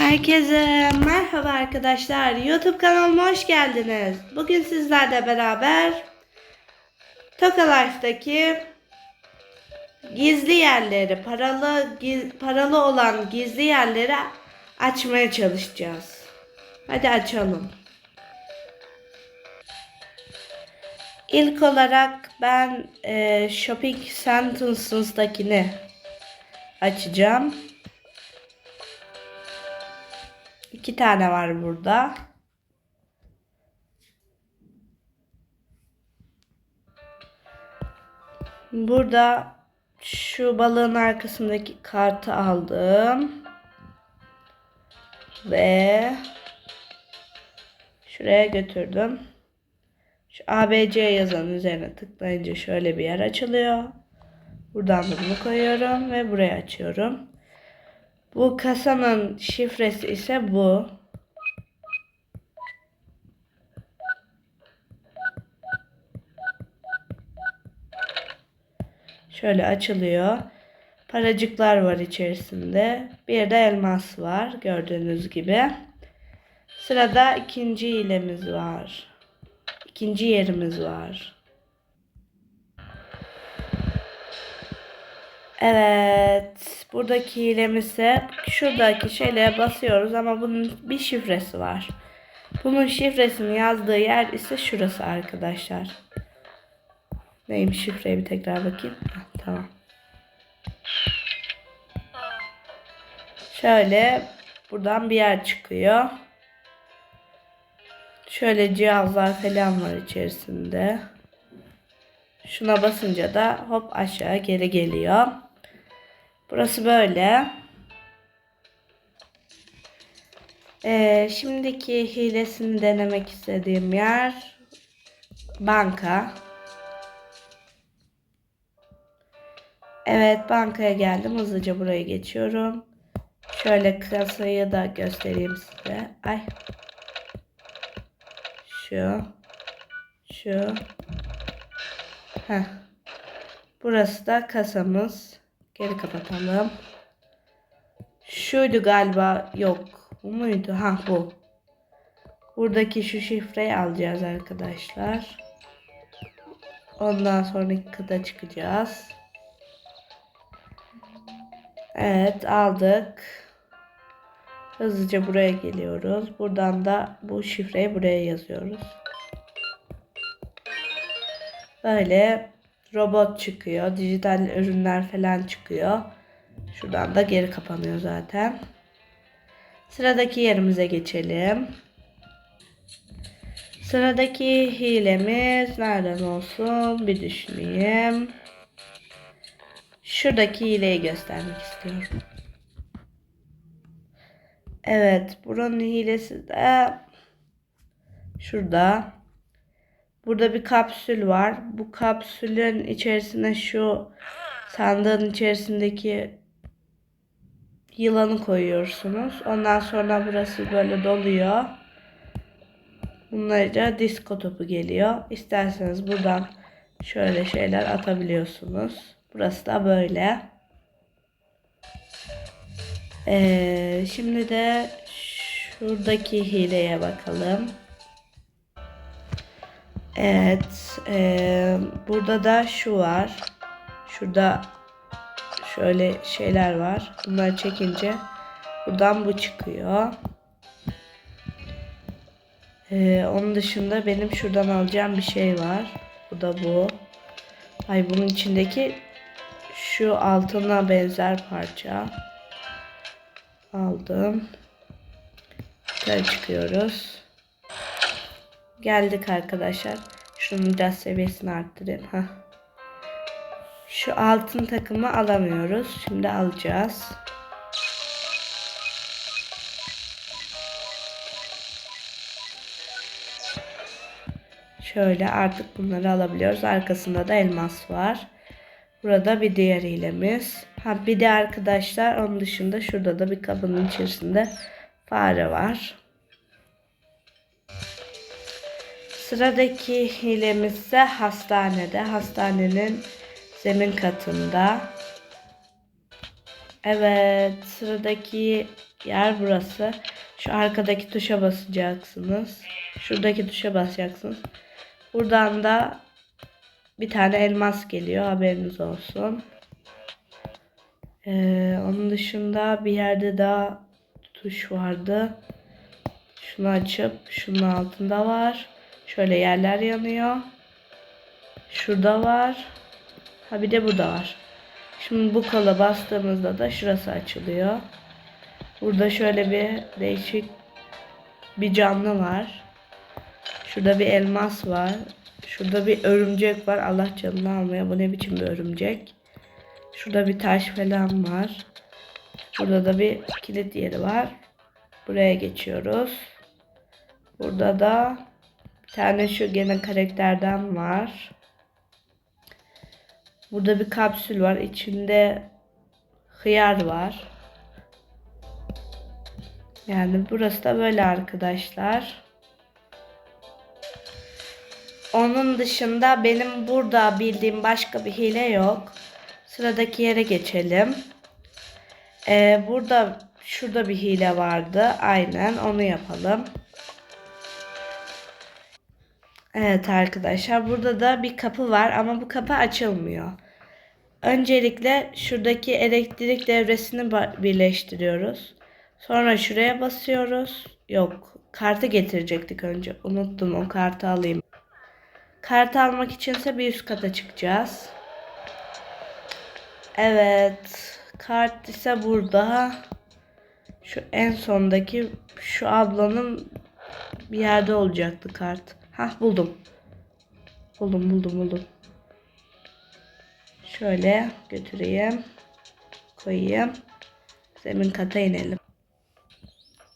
Herkese merhaba arkadaşlar. YouTube kanalıma hoş geldiniz. Bugün sizlerle beraber Toka Life'daki gizli yerleri, paralı giz- paralı olan gizli yerleri açmaya çalışacağız. Hadi açalım. İlk olarak ben e, Shopping Sentence'dakini açacağım. İki tane var burada. Burada şu balığın arkasındaki kartı aldım. Ve şuraya götürdüm. Şu ABC yazan üzerine tıklayınca şöyle bir yer açılıyor. Buradan da bunu koyuyorum ve buraya açıyorum. Bu kasanın şifresi ise bu. Şöyle açılıyor. Paracıklar var içerisinde. Bir de elmas var gördüğünüz gibi. Sırada ikinci hilemiz var. İkinci yerimiz var. Evet. Buradaki hilemiz ise şuradaki şeylere basıyoruz ama bunun bir şifresi var. Bunun şifresini yazdığı yer ise şurası arkadaşlar. Neymiş şifreyi bir tekrar bakayım. Tamam. Şöyle buradan bir yer çıkıyor. Şöyle cihazlar falan var içerisinde. Şuna basınca da hop aşağı geri geliyor. Burası böyle. Ee, şimdiki hilesini denemek istediğim yer banka. Evet bankaya geldim. Hızlıca buraya geçiyorum. Şöyle kasayı da göstereyim size. Ay. Şu. Şu. Heh. Burası da kasamız. Geri kapatalım. Şuydu galiba. Yok. Bu muydu? Ha bu. Buradaki şu şifreyi alacağız arkadaşlar. Ondan sonraki kıta çıkacağız. Evet aldık. Hızlıca buraya geliyoruz. Buradan da bu şifreyi buraya yazıyoruz. Böyle robot çıkıyor. Dijital ürünler falan çıkıyor. Şuradan da geri kapanıyor zaten. Sıradaki yerimize geçelim. Sıradaki hilemiz nereden olsun? Bir düşüneyim. Şuradaki hileyi göstermek istiyorum. Evet, buranın hilesi de şurada. Burada bir kapsül var. Bu kapsülün içerisine şu sandığın içerisindeki yılanı koyuyorsunuz. Ondan sonra burası böyle doluyor. Bunlarca disko topu geliyor. İsterseniz buradan şöyle şeyler atabiliyorsunuz. Burası da böyle. Ee, şimdi de şuradaki hileye bakalım. Evet. e, burada da şu var. Şurada şöyle şeyler var. Bunları çekince buradan bu çıkıyor. Ee, onun dışında benim şuradan alacağım bir şey var. Bu da bu. Ay bunun içindeki şu altına benzer parça. Aldım. Yukarı çıkıyoruz. Geldik arkadaşlar. Şunun biraz seviyesini arttırayım. Heh. Şu altın takımı alamıyoruz. Şimdi alacağız. Şöyle artık bunları alabiliyoruz. Arkasında da elmas var. Burada bir diğer hilemiz. Ha bir de arkadaşlar onun dışında şurada da bir kabının içerisinde fare var. Sıradaki hilemiz ise hastanede. Hastanenin zemin katında. Evet, sıradaki yer burası. Şu arkadaki tuşa basacaksınız. Şuradaki tuşa basacaksınız. Buradan da bir tane elmas geliyor. Haberiniz olsun. Ee, onun dışında bir yerde daha tuş vardı. Şunu açıp şunun altında var. Şöyle yerler yanıyor. Şurada var. Ha bir de burada var. Şimdi bu kola bastığımızda da şurası açılıyor. Burada şöyle bir değişik bir canlı var. Şurada bir elmas var. Şurada bir örümcek var. Allah canını almaya. Bu ne biçim bir örümcek? Şurada bir taş falan var. Burada da bir kilit yeri var. Buraya geçiyoruz. Burada da bir tane şu gene karakterden var. Burada bir kapsül var. İçinde hıyar var. Yani burası da böyle arkadaşlar. Onun dışında benim burada bildiğim başka bir hile yok. Sıradaki yere geçelim. Ee, burada şurada bir hile vardı. Aynen onu yapalım. Evet arkadaşlar burada da bir kapı var ama bu kapı açılmıyor. Öncelikle şuradaki elektrik devresini birleştiriyoruz. Sonra şuraya basıyoruz. Yok kartı getirecektik önce. Unuttum o kartı alayım. Kartı almak içinse bir üst kata çıkacağız. Evet. Kart ise burada. Şu en sondaki şu ablanın bir yerde olacaktı kart. Hah buldum. Buldum buldum buldum. Şöyle götüreyim. Koyayım. Zemin kata inelim.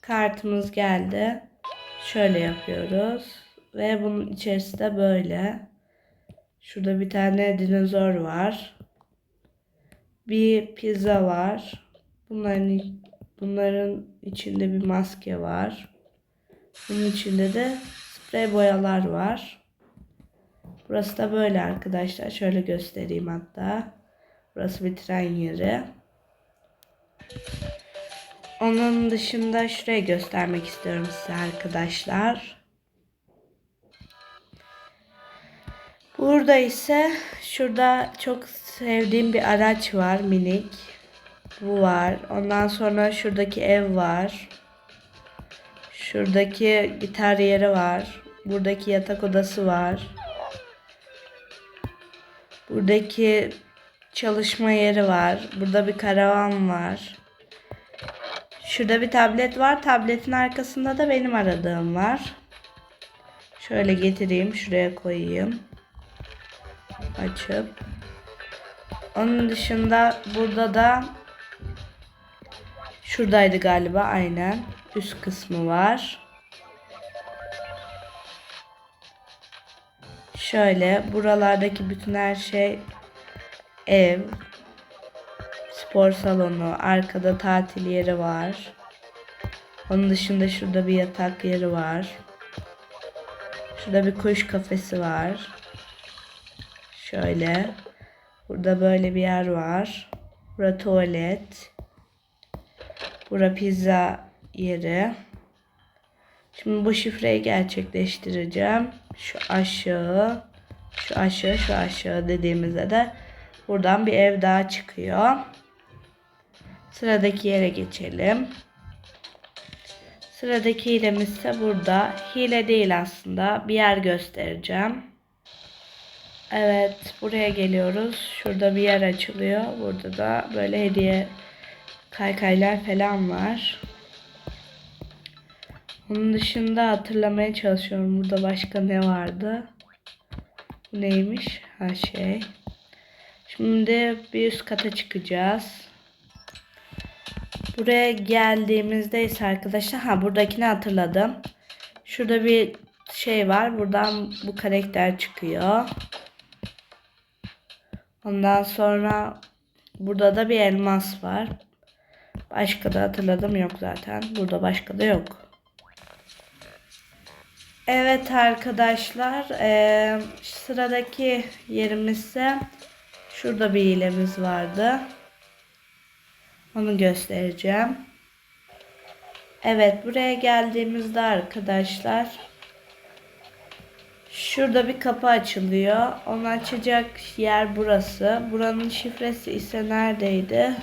Kartımız geldi. Şöyle yapıyoruz. Ve bunun içerisi de böyle. Şurada bir tane dinozor var. Bir pizza var. Bunların bunların içinde bir maske var. Bunun içinde de sprey boyalar var. Burası da böyle arkadaşlar. Şöyle göstereyim hatta. Burası bir tren yeri. Onun dışında şurayı göstermek istiyorum size arkadaşlar. Burada ise şurada çok sevdiğim bir araç var minik. Bu var. Ondan sonra şuradaki ev var. Şuradaki gitar yeri var. Buradaki yatak odası var. Buradaki çalışma yeri var. Burada bir karavan var. Şurada bir tablet var. Tabletin arkasında da benim aradığım var. Şöyle getireyim. Şuraya koyayım. Açıp. Onun dışında burada da şuradaydı galiba aynen. Üst kısmı var. Şöyle buralardaki bütün her şey ev, spor salonu, arkada tatil yeri var. Onun dışında şurada bir yatak yeri var. Şurada bir kuş kafesi var. Şöyle. Burada böyle bir yer var. Burada tuvalet. Bura pizza yeri. Şimdi bu şifreyi gerçekleştireceğim. Şu aşağı, şu aşağı, şu aşağı dediğimizde de buradan bir ev daha çıkıyor. Sıradaki yere geçelim. Sıradaki hilemiz ise burada. Hile değil aslında. Bir yer göstereceğim. Evet, buraya geliyoruz. Şurada bir yer açılıyor. Burada da böyle hediye kaykaylar falan var. Onun dışında hatırlamaya çalışıyorum. Burada başka ne vardı? Bu neymiş? Ha şey. Şimdi bir üst kata çıkacağız. Buraya geldiğimizde ise arkadaşlar ha buradakini hatırladım. Şurada bir şey var. Buradan bu karakter çıkıyor. Ondan sonra burada da bir elmas var. Başka da hatırladım yok zaten. Burada başka da yok. Evet arkadaşlar. eee, sıradaki yerimizse şurada bir hilemiz vardı. Onu göstereceğim. Evet buraya geldiğimizde arkadaşlar şurada bir kapı açılıyor. Onu açacak yer burası. Buranın şifresi ise neredeydi?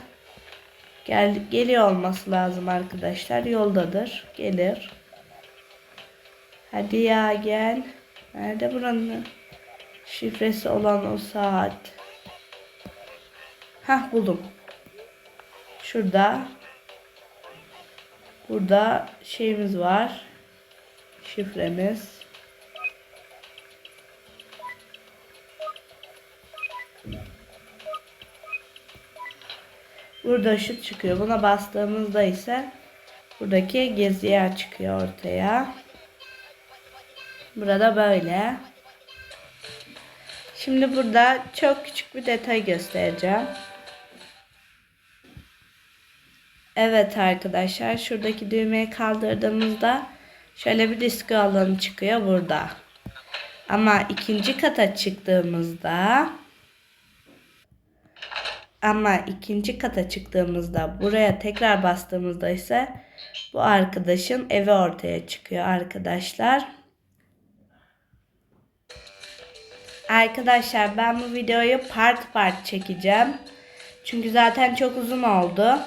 Gel geliyor olması lazım arkadaşlar. Yoldadır. Gelir. Hadi ya gel. Nerede buranın şifresi olan o saat? Hah buldum. Şurada. Burada şeyimiz var. Şifremiz. Burada şu çıkıyor. Buna bastığımızda ise buradaki gezi yer çıkıyor ortaya. Burada böyle. Şimdi burada çok küçük bir detay göstereceğim. Evet arkadaşlar şuradaki düğmeyi kaldırdığımızda şöyle bir disko alanı çıkıyor burada. Ama ikinci kata çıktığımızda ama ikinci kata çıktığımızda buraya tekrar bastığımızda ise bu arkadaşın evi ortaya çıkıyor arkadaşlar. Arkadaşlar ben bu videoyu part part çekeceğim. Çünkü zaten çok uzun oldu.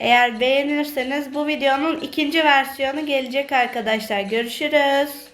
Eğer beğenirseniz bu videonun ikinci versiyonu gelecek arkadaşlar. Görüşürüz.